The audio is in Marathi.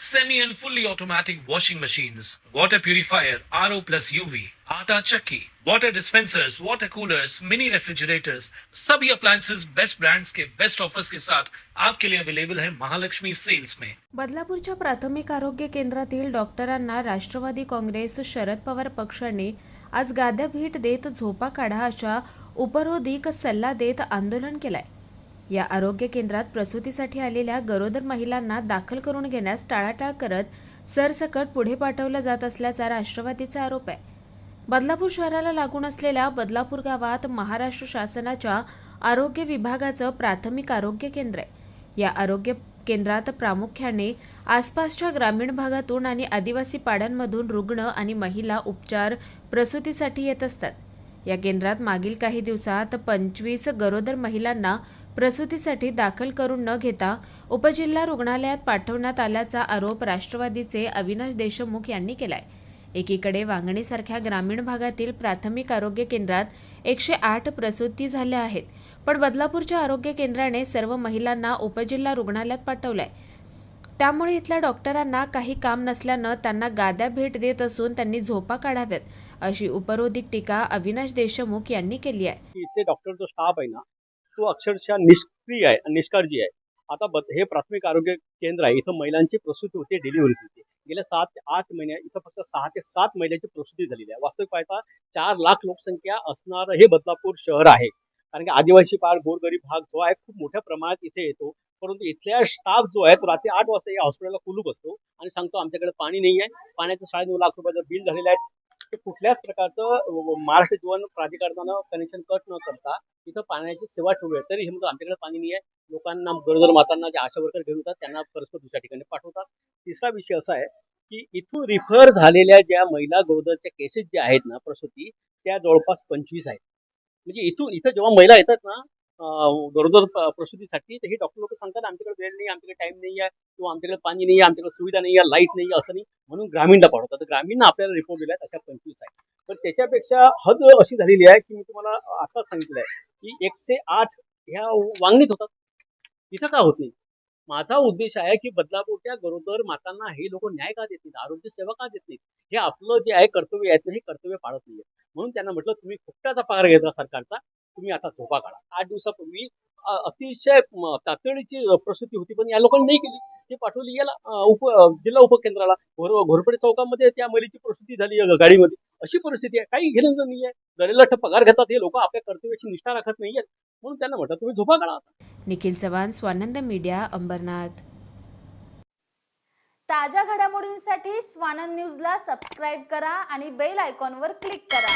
semi and fully automatic washing machines, water purifier, RO plus UV, आटा चक्की, water dispensers, water coolers mini refrigerators सभी appliances बेस्ट ब्रांड्स के बेस्ट ऑफर्स के साथ आपके लिए अवेलेबल है महालक्ष्मी सेल्स में। बदलापूरच्या प्राथमिक आरोग्य केंद्रातील डॉक्टरांना राष्ट्रवादी काँग्रेस शरद पवार पक्षाने आज गाद्या भेट देत झोपा काढा अशा उपरोधिक सल्ला देत आंदोलन केलाय. या आरोग्य केंद्रात प्रसूतीसाठी आलेल्या गरोदर महिलांना दाखल करून घेण्यास टाळाटाळ करत सरसकट पुढे पाठवलं जात असल्याचा राष्ट्रवादीचा आरोप आहे. बदलापूर शहराला लागून असलेल्या बदलापूर गावात महाराष्ट्र शासनाच्या आरोग्य विभागाचं प्राथमिक आरोग्य केंद्र आहे. या आरोग्य केंद्रात प्रामुख्याने आसपासच्या ग्रामीण भागातून आणि आदिवासी पाड्यांमधून रुग्ण आणि महिला उपचार प्रसूतीसाठी येत असतात. या केंद्रात मागील काही दिवसात पंचवीस गरोदर महिलांना प्रसूतीसाठी दाखल करून न घेता उपजिल्हा रुग्णालयात पाठवण्यात आल्याचा आरोप राष्ट्रवादीचे अविनाश देशमुख यांनी केलाय. एकीकडे वांगणीसारख्या ग्रामीण भागातील प्राथमिक आरोग्य केंद्रात एकशे आठ प्रसूती झाल्या आहेत पण बदलापूरच्या आरोग्य केंद्राने सर्व महिलांना उपजिल्हा रुग्णालयात पाठवलंय. त्यामुळे इथल्या डॉक्टरांना काही काम नसल्यानं त्यांना गाद्या भेट देत असून त्यांनी झोपा काढाव्यात अशी उपरोधिक टीका अविनाश देशमुख यांनी केली आहे. इथले डॉक्टर जो स्टाफ आहे ना तो अक्षरशः निष्क्रिय आहे निष्काळजी आहे. आता हे प्राथमिक आरोग्य केंद्र आहे. इथं महिलांची प्रसूती होते डिलिव्हरी होते. गेल्या सात ते आठ महिन्या इथं फक्त सहा ते सात महिन्याची प्रसूती झालेली आहे. वास्तविक पाहता चार लाख लोकसंख्या असणारं हे बदलापूर शहर आहे. कारण की आदिवासी पाड गोरगरीब भाग जो आहे खूप मोठ्या प्रमाणात इथे येतो. परंतु इथल्या स्टाफ जो आहे तो रात्री आठ वाजता या हॉस्पिटलला कुलूप असतो आणि सांगतो आमच्याकडे पाणी नाही आहे पाण्याचं साडेनऊ लाख रुपयाचं बिल झालेलं आहे. कुठल्याच प्रकारचं महाराष्ट्र जीवन प्राधिकरणानं कनेक्शन कट न करता तिथं पाण्याची सेवा ठेवली आहे. तरी हे म्हणतो आमच्याकडे पाणी नाही आहे लोकांना गरोदर मातांना जे आशा वर्कर घेऊन येतात त्यांना परस्पर दुसऱ्या ठिकाणी पाठवतात. तिसरा विषय असा आहे की इथून रिफर झालेल्या ज्या महिला गरोदरच्या केसेस ज्या आहेत ना प्रसूती त्या जवळपास पंचवीस आहेत. म्हणजे इथून इथं जेव्हा महिला येतात ना गरोदर प्रसूतीसाठी. तर हे डॉक्टर लोक सांगतात आमच्याकडे वेळ नाही आमच्याकडे टाइम नाही आहे किंवा आमच्याकडे पाणी नाही आहे आमच्याकडे सुविधा नाही आहे लाइट नाही आहे असं नाही. म्हणून ग्रामीणला पाठवतात. तर ग्रामीण आपल्याला रिपोर्ट दिला अशा पंचवीस आहे पण त्याच्यापेक्षा हद अशी झालेली आहे की मी तुम्हाला आता सांगितलं आहे की एकशे आठ ह्या वांगणीत होतात. तिथं का होत नाही? माझा उद्देश आहे की बदलापूरच्या गरोदर मातांना हे लोक न्याय का देत नाहीत? आरोग्य सेवा का देत नाहीत? हे आपलं जे आहे कर्तव्य आहे हे कर्तव्य पाळत नाहीये म्हणून त्यांना म्हटलं तुम्ही फुकटाचा पगार घेता सरकारचा. तुम्ही आता झोपा काढा. आठ दिवसापूर्वी अतिशय तातडीची प्रसूती होती पण या लोकांनी नाही केली. ते पाठवली याला उप जिल्हा उपकेंद्राला. घोर घोरपडे चौकामध्ये त्या मुलीची प्रसूती झाली गाडीमध्ये. अशी परिस्थिती आहे. काही घेणं नाही आहे गरेला पगार घेतात हे लोक. आपल्या कर्तव्याची निष्ठा राखत नाहीयेत. म्हणून त्यांना म्हटलं तुम्ही झोपा काढा निखिल चव्हाण स्वानंद मीडिया अंबरनाथ. ताज्या घडामोडींसाठी स्वानंद न्यूजला सबस्क्राईब करा आणि बेल आयकॉनवर क्लिक करा.